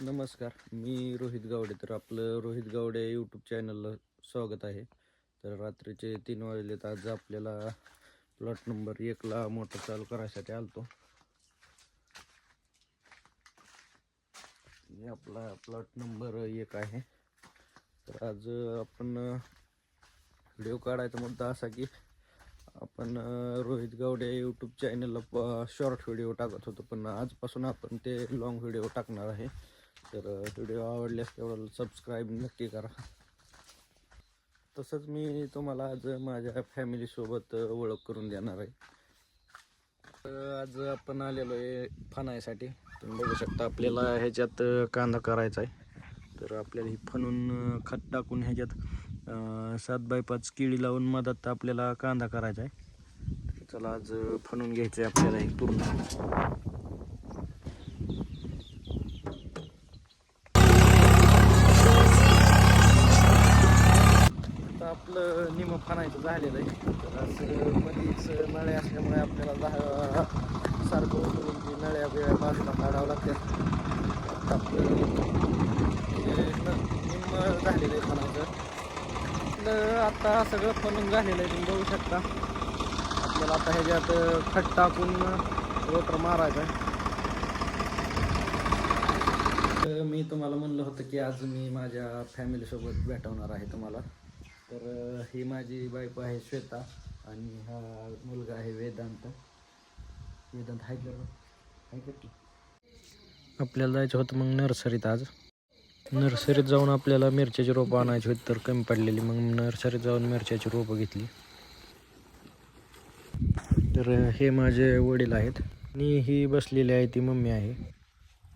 नमस्कार मी रोहित गावडे. तर आपलं रोहित गावडे यूट्यूब चॅनलला स्वागत आहे. तर रात्रीचे तीन वाजलेत. आज आपल्याला प्लॉट नंबर एकला मोटर चालू करायसाठी आलतो. आपला प्लॉट नंबर एक आहे. तर आज आपण व्हिडिओ काढायचा मुद्दा असा की आपण रोहित गावडे यूट्यूब चॅनलला शॉर्ट व्हिडिओ टाकत होतो. पण आजपासून आपण ते लॉंग व्हिडिओ टाकणार आहे. तर व्हिडिओ आवडल्यास तेवढं सबस्क्राईब नक्की करा. तसंच मी तुम्हाला आज माझ्या फॅमिलीसोबत ओळख करून देणार आहे. तर आज आपण आलेलो आहे फणायसाठी तुम्ही बघू शकता आपल्याला ह्याच्यात कांदा करायचा आहे. तर आपल्याला ही फणून खत टाकून ह्याच्यात सात बाय पाच केळी लावून मधात आपल्याला कांदा करायचा आहे. चला आज फणून घ्यायचं आहे आपल्याला हे पूर्ण आता आपलं निम फाणायचं झालेलं आहे. तर असं मध्येच नळे असल्यामुळे आपल्याला दहा सारखं उतरून ती नळ्या बिळ्या बाजूला काढावं लागतात. आपलं हे झालेलं आहे फणायचं. आपलं आता सगळं फणून झालेलं आहे तुम्ही बघू शकता. आपल्याला आता ह्याच्यात खट टाकून रोटर मारायचं आहे. तर मी तुम्हाला म्हणलं होतं की आज मी माझ्या फॅमिलीसोबत भेटवणार आहे तुम्हाला. तर ही माझी बायको आहे श्वेता आणि हा मुलगा आहे वेदांत. वेदांत हाय कर. हाय कर की. आपल्याला जायचं होतं मग नर्सरीत आज. नर्सरीत जाऊन आपल्याला मिरच्याची रोपं आणायची होती तर कमी पडलेली. मग नर्सरीत जाऊन मिरच्याची रोपं घेतली. तर हे माझे वडील आहेत. आणि ही बसलेली आहे ती मम्मी आहे.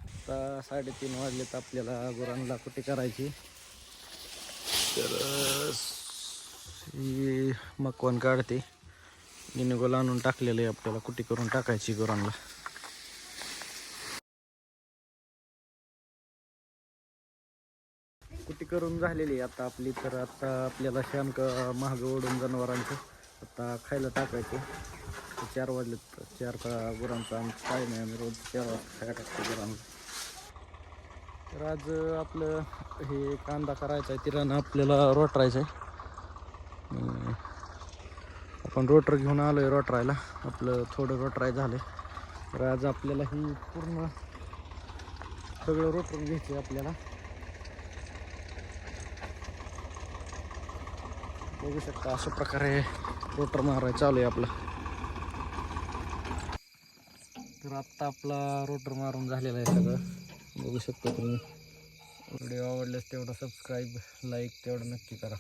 आता साडेतीन वाजलेत आपल्याला गुरांना कुठे करायची. तर ही मकवान काढते? गिनीगोल आणून टाकलेलं आहे आपल्याला. कुठे करून टाकायची गुरांना? कुठे करून झालेली आहे आता आपली? तर आता आपल्याला शानक महाग ओढून जनावरांचं आता खायला टाकायचे. चार वाजलेत. चार का गुरांचं आमचं काय नाही आम्ही रोज चार वाजता खायला टाकतो गुरांना. तर आज आपलं हे कांदा करायचा आहे तिरानं आपल्याला रोटरायचं आहे. आपण रोटर घेऊन आलो आहे रोटरायला. आपलं थोडं रोटराय झालं तर आज आपल्याला ही पूर्ण सगळं रोटर घ्यायचं आहे आपल्याला. बघू शकता अशा प्रकारे रोटर मारायला चालू आहे आपलं. तर आत्ता आपला रोटर मारून झालेला आहे सगळं. बघू शकता तुम्ही. व्हिडिओ आवडल्यास तेवढं सबस्क्राईब लाईक तेवढं नक्की करा.